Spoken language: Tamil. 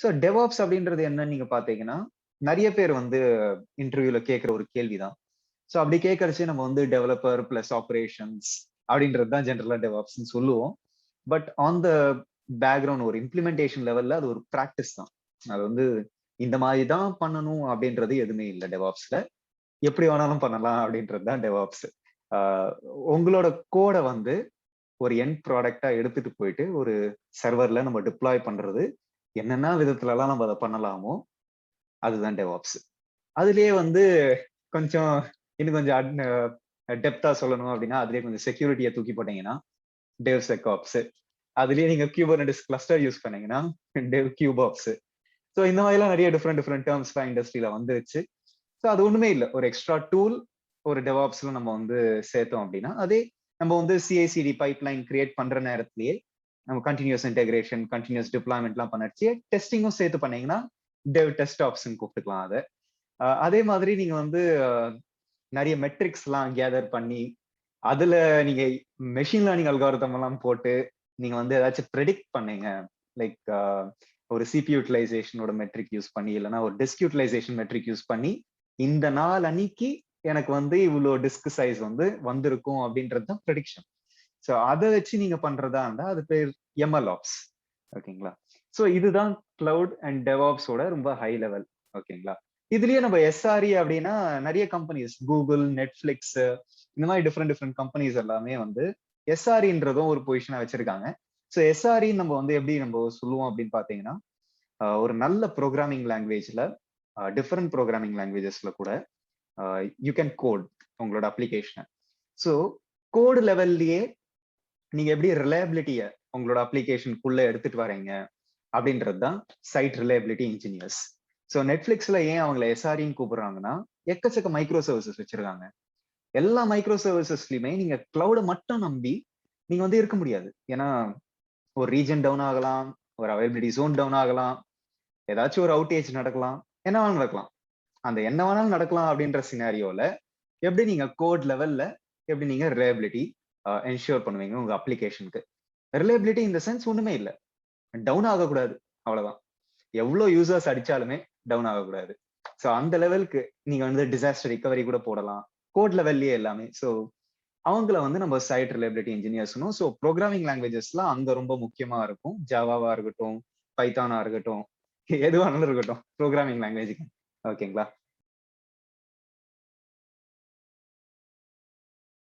ஸோ டெவாப்ஸ் அப்படின்றது என்னன்னு நீங்க பாத்தீங்கன்னா நிறைய பேர் வந்து இன்டர்வியூல கேட்குற ஒரு கேள்விதான். ஸோ அப்படி கேட்கறச்சு நம்ம வந்து டெவலப்பர் பிளஸ் ஆப்ரேஷன்ஸ் அப்படின்றது தான் ஜென்ரலா டெவாப்ஸ்ன்னு சொல்லுவோம். பட் ஆன் த பேக்ரவுண்ட் ஒரு இம்ப்ளிமெண்டேஷன் லெவல்ல அது ஒரு ப்ராக்டிஸ் தான். அது வந்து இந்த மாதிரி தான் பண்ணணும் அப்படின்றது எதுவுமே இல்லை டெவாப்ஸ்ல எப்படி வேணாலும் பண்ணலாம் அப்படின்றது தான் டெவாப்ஸ் உங்களோட கோடை வந்து ஒரு என் ப்ராடக்டா எடுத்துட்டு போயிட்டு ஒரு சர்வர்ல நம்ம டிப்ளாய் பண்றது என்னென்ன விதத்துல எல்லாம் நம்ம அதை பண்ணலாமோ அதுதான் டெவாப்ஸ் அதுலயே வந்து கொஞ்சம் இன்னும் கொஞ்சம் டெப்தா சொல்லணும் அப்படின்னா அதுலயே கொஞ்சம் செக்யூரிட்டியை தூக்கி போட்டீங்கன்னா டெவ் செக்ஆப்ஸ் அதுலயே நீங்க கியூபர்னடிஸ் கிளஸ்டர் யூஸ் பண்ணீங்கன்னா டெவ் கியூபாப்ஸ் ஸோ இந்த மாதிரிலாம் நிறைய டிஃப்ரெண்ட் டிஃப்ரெண்ட் டேர்ம்ஸ்லாம் இண்டஸ்ட்ரியில வந்துருச்சு. ஸோ அது ஒண்ணுமே இல்லை. ஒரு எக்ஸ்ட்ரா டூல் ஒரு டெவாப்ஸ்ல நம்ம வந்து சேர்த்தோம் அப்படின்னா அதே நம்ம வந்து சிஐசிடி பைப்லைன் கிரியேட் பண்ற நேரத்திலேயே நம்ம கண்டினியூஸ் இன்டெகிரேஷன் கண்டினியூஸ் டிப்ளாய்மெண்ட்லாம் பண்ணச்சு. டெஸ்டிங்கும் சேர்த்து பண்ணீங்கன்னா டெவ் டெஸ்ட் ஆப்ஸ்ன்னு கூப்பிட்டுக்கலாம் அதை. அதே மாதிரி நீங்க வந்து நிறைய மெட்ரிக்ஸ் எல்லாம் கேதர் பண்ணி அதுல நீங்க மெஷின் லேர்னிங் அல்காரதம் எல்லாம் போட்டு நீங்க வந்து ஏதாச்சும் ப்ரெடிக்ட் பண்ணீங்க. லைக் ஒரு சிபி யூட்டிலைசேஷனோட மெட்ரிக் யூஸ் பண்ணி இல்லைன்னா ஒரு டிஸ்க் யூட்டிலைசேஷன் மெட்ரிக் யூஸ் பண்ணி இந்த நாள் அன்னைக்கு எனக்கு வந்து இவ்வளோ டிஸ்க் சைஸ் வந்து வந்திருக்கும் அப்படின்றது தான் ப்ரெடிக்ஷன் ஸோ அதை வச்சு நீங்க பண்றதா இருந்தா அது பேர் எம்எல்ஆப்ஸ் ஓகேங்களா ஸோ இதுதான் கிளவுட் அண்ட் டெவாப்ஸோட ரொம்ப ஹை லெவல் ஓகேங்களா இதுலயே நம்ம எஸ்ஆர்இ அப்படின்னா நிறைய கம்பெனிஸ் கூகுள் நெட்ஃபிளிக்ஸ் இந்த மாதிரி டிஃப்ரெண்ட் டிஃப்ரெண்ட் கம்பெனிஸ் எல்லாமே வந்து எஸ்ஆர்இன்றதும் ஒரு பொசிஷனா வச்சிருக்காங்க. ஸோ எஸ்ஆர்இ நம்ம வந்து எப்படி நம்ம சொல்லுவோம் அப்படின்னு பார்த்தீங்கன்னா ஒரு நல்ல ப்ரோக்ராமிங் லாங்குவேஜ்ல டிஃப்ரெண்ட் ப்ரோக்ராமிங் லாங்குவேஜஸ்ல கூட யூ கேன் கோட் உங்களோட அப்ளிகேஷனை ஸோ கோடு லெவல்லையே நீங்கள் எப்படி ரிலையபிலிட்டியை உங்களோட அப்ளிகேஷனுக்குள்ள எடுத்துட்டு வரீங்க அப்படின்றது தான் சைட் ரிலையபிலிட்டி இன்ஜினியர்ஸ் ஸோ நெட்ஃபிளிக்ஸ்ல ஏன் அவங்கள எஸ்ஆர்இன்னு கூப்பிடுறாங்கன்னா எக்கச்சக்க மைக்ரோ சர்வீசஸ் வச்சிருக்காங்க. எல்லா மைக்ரோ சர்வீசஸ்லயுமே நீங்க கிளவுட மட்டும் நம்பி நீங்க வந்து இருக்க முடியாது. ஏன்னா ஒரு ரீஜன் டவுன் ஆகலாம் ஒரு அவைலபிலிட்டி ஜோன் டவுன் ஆகலாம் ஏதாச்சும் ஒரு அவுட்டேஜ் நடக்கலாம் என்ன வேணாலும் நடக்கலாம். அந்த என்ன வேணாலும் நடக்கலாம் அப்படின்ற சினாரியோல எப்படி நீங்க கோட் லெவல்ல எப்படி நீங்க ரிலையபிலிட்டி என்ஷூர் பண்ணுவீங்க உங்க அப்ளிகேஷனுக்கு ரிலேபிலிட்டி இந்த சென்ஸ் ஒண்ணுமே இல்லை. டவுன் ஆகக்கூடாது. அவ்வளவுதான். எவ்வளவு யூசர்ஸ் அடிச்சாலுமே டவுன் ஆகக்கூடாது. ஸோ அந்த லெவலுக்கு நீங்க வந்து டிசாஸ்டர் ரிகவரி கூட போடலாம். கோட் லெவல்லயே எல்லாமே. ஸோ அவங்கள வந்து நம்ம சைட் ரிலேபிலிட்டி இன்ஜினியர்ஸ்னும் ஸோ ப்ரோக்ராமிங் லாங்குவேஜஸ்லாம் அங்க ரொம்ப முக்கியமா இருக்கும். ஜாவாவா இருக்கட்டும் பைத்தானா இருக்கட்டும் எதுவானாலும் இருக்கட்டும் ப்ரோக்ராமிங் லாங்குவேஜுக்கு ஓகேங்களா